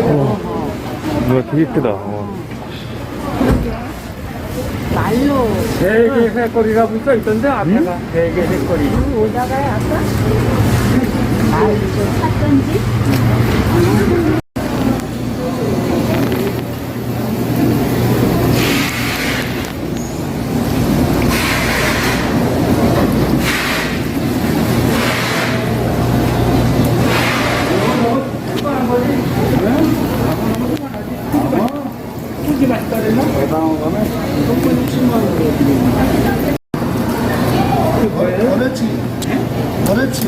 어, 뭐가 되게 이쁘다. 어. 말로 대게 새거리라고 써 있던데 앞에가 대게 새거리. 오다가 아까 말좀 아, 샀던지. 그렇지. 그렇지.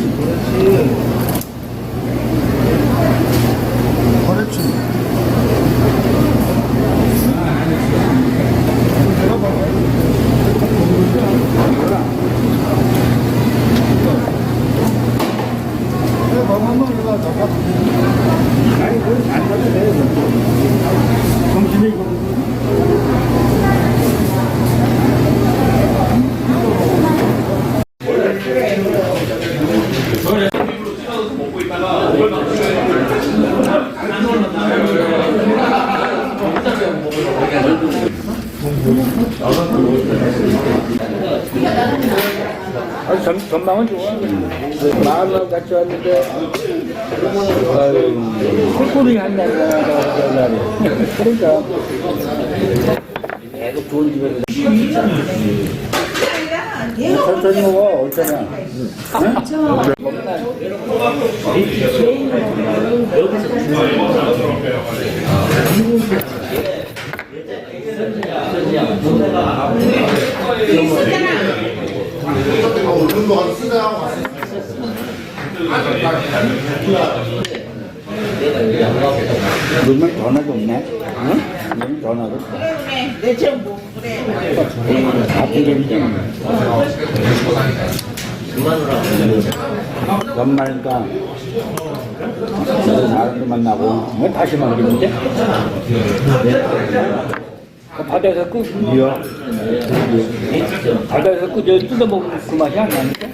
그렇지. 아, 전, 전망은 좋아. 마을로 같이 왔는데, 아유, 새꼬리 한다고 전날에. 그러니까. 계속 좋은 집에서. 천천히 먹어, 어쩌냐. 너는 전화도 없네? 응? 너는 전화도 없어. 내 전부 그래 같은 점이잖아. 다른 사람도 만나고 왜 다시 만기는데? 바다에서 그 이야 바다에서 그 뜯어먹으면 그 맛이 안 나는데?